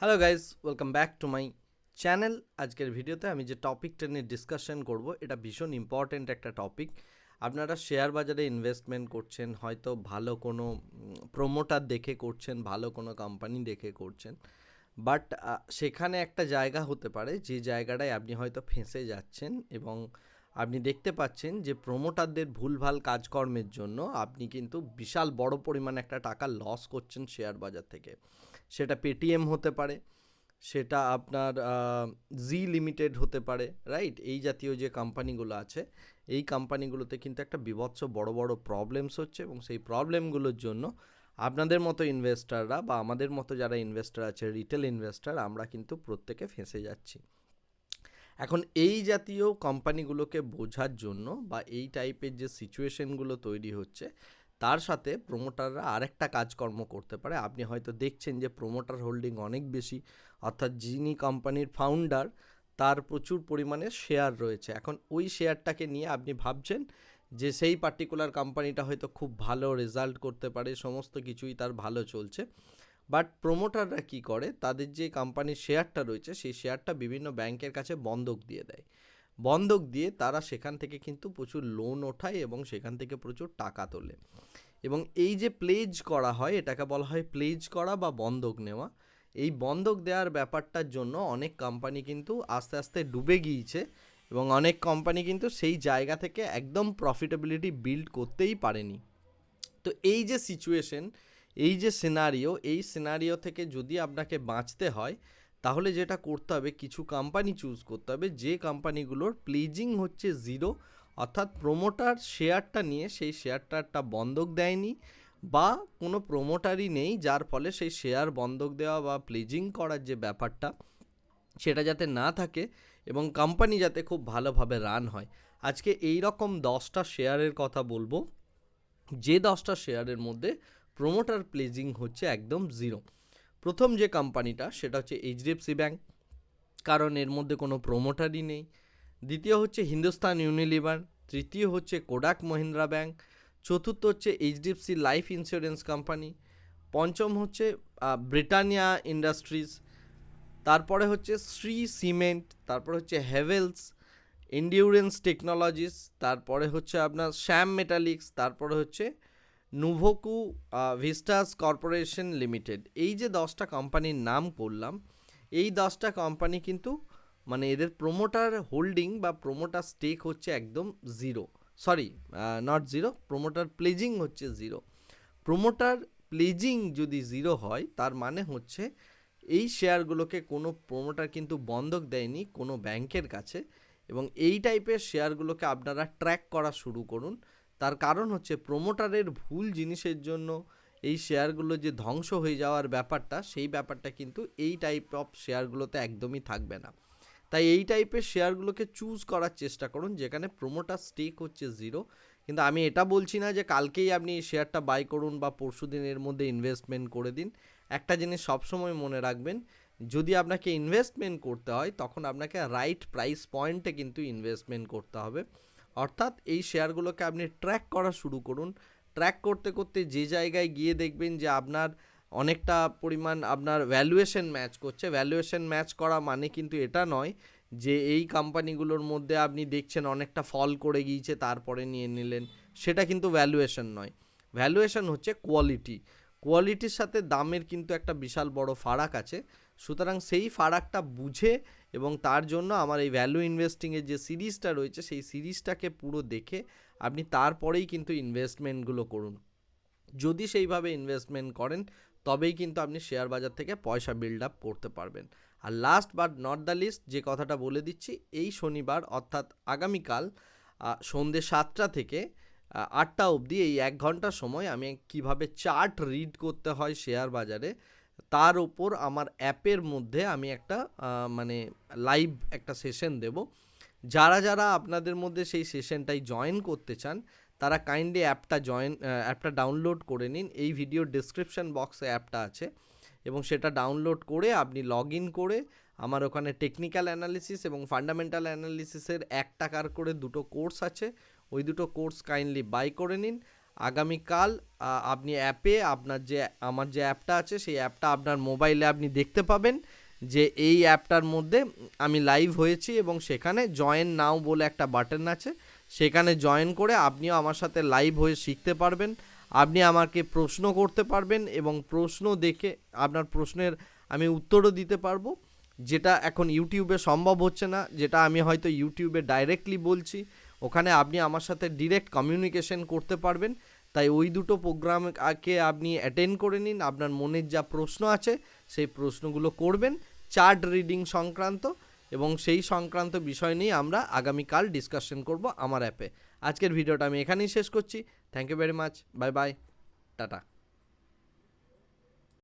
Hello guys welcome back to my channel আজকের ভিডিওতে আমি যে টপিকটা নিয়ে ডিসকাশন করব, এটা ভীষণ ইম্পর্ট্যান্ট একটা টপিক আপনারা শেয়ার বাজারে ইনভেস্টমেন্ট করছেন, হয়তো ভালো কোনো প্রোমোটার দেখে করছেন, ভালো কোনো কোম্পানি দেখে করছেন। বাট সেখানে একটা জায়গা হতে পারে, যে জায়গাটায় আপনি হয়তো ফেঁসে যাচ্ছেন এবং আপনি দেখতে পাচ্ছেন যে প্রোমোটারদের ভুলভাল কাজকর্মের জন্য আপনি কিন্তু বিশাল বড় পরিমাণে একটা টাকা লস করছেন শেয়ার বাজার থেকে। সেটা পেটিএম হতে পারে, সেটা আপনার জি লিমিটেড হতে পারে রাইট এই জাতীয় যে কোম্পানিগুলো আছে, এই কোম্পানিগুলোতে কিন্তু একটা বিভৎস বড় বড় প্রবলেমস হচ্ছে এবং সেই প্রবলেমগুলোর জন্য আপনাদের মতো ইনভেস্টাররা বা আমাদের মতো যারা ইনভেস্টার আছে রিটেল ইনভেস্টার আমরা কিন্তু প্রত্যেকে ফেঁসে যাচ্ছি। এখন এই জাতীয় কোম্পানিগুলোকে বোঝার জন্য বা এই টাইপের যে সিচুয়েশনগুলো তৈরি হচ্ছে তার সাথে প্রোমোটাররা আরেকটা কাজকর্ম করতে পারে। আপনি হয়তো দেখছেন যে প্রোমোটার হোল্ডিং অনেক বেশি, অর্থাৎ যিনি কোম্পানির ফাউন্ডার তার প্রচুর পরিমাণে শেয়ার রয়েছে। এখন ওই শেয়ারটাকে নিয়ে আপনি ভাবছেন যে সেই পার্টিকুলার কোম্পানিটা হয়তো খুব ভালো রেজাল্ট করতে পারে, সমস্ত কিছুই তার ভালো চলছে। বাট প্রোমোটাররা কি করে? তাদের যে কোম্পানির শেয়ারটা রয়েছে, সেই শেয়ারটা বিভিন্ন ব্যাংকের কাছে বন্ধক দিয়ে দেয়। বন্ধক দিয়ে তারা সেখান থেকে কিন্তু প্রচুর লোন ওঠায় এবং সেখান থেকে প্রচুর টাকা তোলে। এবং এই যে প্লেজ করা হয়, এটাকে বলা হয় প্লেজ করা বা বন্ধক নেওয়া। এই বন্ধক দেওয়ার ব্যাপারটার জন্য অনেক কোম্পানি কিন্তু আস্তে আস্তে ডুবে গিয়েছে এবং অনেক কোম্পানি কিন্তু সেই জায়গা থেকে একদম প্রফিটেবিলিটি বিল্ড করতেই পারেনি। তো এই যে সিচুয়েশন এই যে সিনারিও এই সিনারিও থেকে যদি আপনাকে বাঁচতে হয় তাহলে যেটা করতে হবে, কিছু কোম্পানি চুজ করতে হবে, যে কোম্পানিগুলোর প্লেজিং হচ্ছে জিরো অর্থাৎ প্রোমোটার শেয়ারটা নিয়ে সেই শেয়ারটা বন্ধক দেয়নি বা কোনো প্রোমোটারই নেই, যার ফলে সেই শেয়ার বন্ধক দেওয়া বা প্লেজিং করার যে ব্যাপারটা, সেটা যাতে না থাকে এবং কোম্পানি যাতে খুব ভালোভাবে রান হয়। আজকে এই রকম দশটা শেয়ারের কথা বলব, যে দশটা শেয়ারের মধ্যে প্রোমোটার প্লেজিং হচ্ছে একদম জিরো প্রথম যে কোম্পানিটা সেটা হচ্ছে এইচডিএফসি ব্যাঙ্ক কারণ এর মধ্যে কোনো প্রোমোটারই নেই। দ্বিতীয় হচ্ছে হিন্দুস্তান ইউনিলিভার তৃতীয় হচ্ছে কোডাক মহিন্দ্রা ব্যাঙ্ক চতুর্থ হচ্ছে এইচডিএফসি লাইফ ইন্স্যুরেন্স কোম্পানি পঞ্চম হচ্ছে ব্রিটানিয়া ইন্ডাস্ট্রিজ তারপরে হচ্ছে শ্রী সিমেন্ট তারপরে হচ্ছে হেভেলস ইন্ডিউরেন্স টেকনোলজিস তারপরে হচ্ছে আপনার শ্যাম মেটালিক্স তারপরে হচ্ছে নুভোকু ভিস্টাস কর্পোরেশন লিমিটেড। এই যে দশটা কোম্পানির নাম করলাম এই দশটা কোম্পানি কিন্তু মানে এদের প্রোমোটার হোল্ডিং বা প্রোমোটার স্টেক হচ্ছে একদম zero. Sorry not zero promoter pledging হচ্ছে জিরো। প্রোমোটার প্লেজিং যদি জিরো হয়, তার মানে হচ্ছে এই শেয়ারগুলোকে কোনো প্রোমোটার কিন্তু বন্ধক দেয়নি কোনো ব্যাংকের কাছে এবং এই টাইপের শেয়ারগুলোকে আপনারা ট্র্যাক করা শুরু করুন। তার কারণ হচ্ছে প্রোমোটারের ভুল জিনিসের জন্য এই শেয়ারগুলো যে ধ্বংস হয়ে যাওয়ার ব্যাপারটা, সেই ব্যাপারটা কিন্তু এই টাইপ অফ শেয়ারগুলোতে একদমই থাকবে না। তাই এই টাইপের শেয়ারগুলোকে চুজ করার চেষ্টা করুন, যেখানে প্রোমোটার স্টেক হচ্ছে জিরো কিন্তু আমি এটা বলছি না যে কালকেই আপনি এই শেয়ারটা বাই করুন বা পরশু দিনের মধ্যে ইনভেস্টমেন্ট করে দিন। একটা জিনিস সবসময় মনে রাখবেন, যদি আপনাকে ইনভেস্টমেন্ট করতে হয়, তখন আপনাকে রাইট প্রাইস পয়েন্টে কিন্তু ইনভেস্টমেন্ট করতে হবে। অর্থাৎ এই শেয়ারগুলোকে আপনি ট্র্যাক করা শুরু করুন। ট্র্যাক করতে করতে যে জায়গায় গিয়ে দেখবেন যে আপনার অনেকটা পরিমাণ আপনার ভ্যালুয়েশন ম্যাচ করছে। ভ্যালুয়েশন ম্যাচ করা মানে কিন্তু এটা নয় যে এই কোম্পানিগুলোর মধ্যে আপনি দেখছেন অনেকটা ফল করে গিয়েছে, তারপরে নিয়ে নিলেন। সেটা কিন্তু ভ্যালুয়েশন নয়। ভ্যালুয়েশন হচ্ছে কোয়ালিটি কোয়ালিটির সাথে দামের কিন্তু একটা বিশাল বড় ফারাক আছে। সুতরাং সেই ফারাকটা বুঝে এবং তার জন্য আমার এই ভ্যালু ইনভেস্টিংয়ের যে সিরিজটা রয়েছে, সেই সিরিজটাকে পুরো দেখে আপনি তারপরেই কিন্তু ইনভেস্টমেন্টগুলো করুন। যদি সেইভাবে ইনভেস্টমেন্ট করেন, তবেই কিন্তু আপনি শেয়ার বাজার থেকে পয়সা বিল্ড আপ করতে পারবেন। আর last but not the least যে কথাটা বলে দিচ্ছি, এই শনিবার অর্থাৎ আগামীকাল সন্ধ্যে সাতটা থেকে আটটা অবধি এই এক ঘণ্টার সময় আমি কীভাবে চার্ট রিড করতে হয় শেয়ার বাজারে, তার ওপর আমার অ্যাপের মধ্যে আমি একটা মানে লাইভ একটা সেশন দেব। যারা যারা আপনাদের মধ্যে সেই সেশনটাই জয়েন করতে চান, তারা কাইন্ডলি অ্যাপটা জয়েন অ্যাপটা ডাউনলোড করে নিন। এই ভিডিও ডিসক্রিপশান বক্সে অ্যাপটা আছে এবং সেটা ডাউনলোড করে আপনি লগ ইন করে আমার ওখানে টেকনিক্যাল অ্যানালিসিস এবং ফান্ডামেন্টাল অ্যানালিসিসের এক টাকার করে দুটো কোর্স আছে। ওই দুটো কোর্স কাইন্ডলি বাই করে নিন। আগামীকাল আপনি অ্যাপে আপনার যে, আমার যে অ্যাপটা আছে, সেই অ্যাপটা আপনার মোবাইলে আপনি দেখতে পাবেন যে, এই অ্যাপটার মধ্যে আমি লাইভ হয়েছি এবং সেখানে জয়েন নাও বলে একটা বাটন আছে। সেখানে জয়েন করে আপনিও আমার সাথে লাইভ হয়ে শিখতে পারবেন। আপনি আমাকে প্রশ্ন করতে পারবেন এবং প্রশ্ন দেখে আপনার প্রশ্নের আমি উত্তরও দিতে পারব। যেটা এখন ইউটিউবে সম্ভব হচ্ছে না, যেটা আমি হয়তো ইউটিউবে ডাইরেক্টলি বলছি। ওখানে আপনি আমার সাথে ডিরেক্ট কমিউনিকেশন করতে পারবেন। তাই ওই দুটো প্রোগ্রামকে আপনি অ্যাটেন্ড করে নিন। আপনার মনের যা প্রশ্ন আছে, সেই প্রশ্নগুলো করবেন চার্ট রিডিং সংক্রান্ত এবং সেই সংক্রান্ত বিষয় নিয়ে আমরা আগামীকাল ডিসকাশন করব আমার অ্যাপে আজকের ভিডিওটা আমি এখানেই শেষ করছি। Thank you very much bye bye ta-ta.